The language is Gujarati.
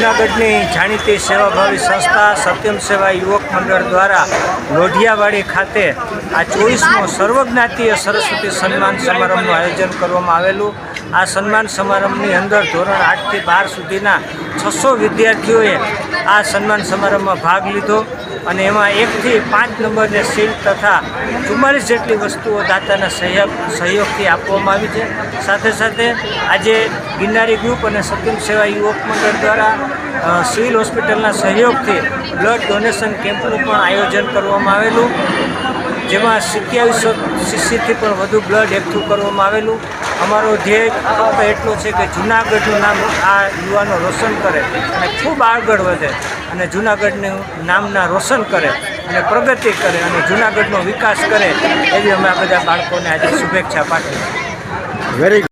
જૂનાગઢની જાણીતી સેવાભાવી સંસ્થા સત્યમ સેવા યુવક મંડળ દ્વારા લોઢિયાવાડી ખાતે આ ચોવીસમો સર્વજ્ઞાતીય સરસ્વતી સન્માન સમારંભનું આયોજન કરવામાં આવેલું. આ સન્માન સમારંભની અંદર ધોરણ આઠથી બાર સુધીના છસો વિદ્યાર્થીઓએ આ સન્માન સમારંભમાં ભાગ લીધો અને એમાં એકથી પાંચ નંબરને સીલ તથા ચુમ્માલીસ જેટલી વસ્તુઓ દાતાના સહયોગ સહયોગથી આપવામાં આવી છે. સાથે સાથે આજે ગિરનારી ગ્રુપ અને સત્યમ સેવા યુવક મંડળ દ્વારા સિવિલ હોસ્પિટલના સહયોગથી બ્લડ ડોનેશન કેમ્પનું પણ આયોજન કરવામાં આવેલું. જેમાં સિત્યાવીસો સીસીથી પણ વધુ બ્લડ એકઠું કરવામાં આવેલું. અમારો ધ્યેય ફક્ત એટલો છે કે જૂનાગઢનું નામ આ યુવાનો રોશન કરે અને ખૂબ આગળ વધે અને જૂનાગઢનું નામના રોશન કરે અને પ્રગતિ કરે અને જૂનાગઢનો વિકાસ કરે એવી અમે આ બધા બાળકોને આજે શુભેચ્છા પાઠવી વેરી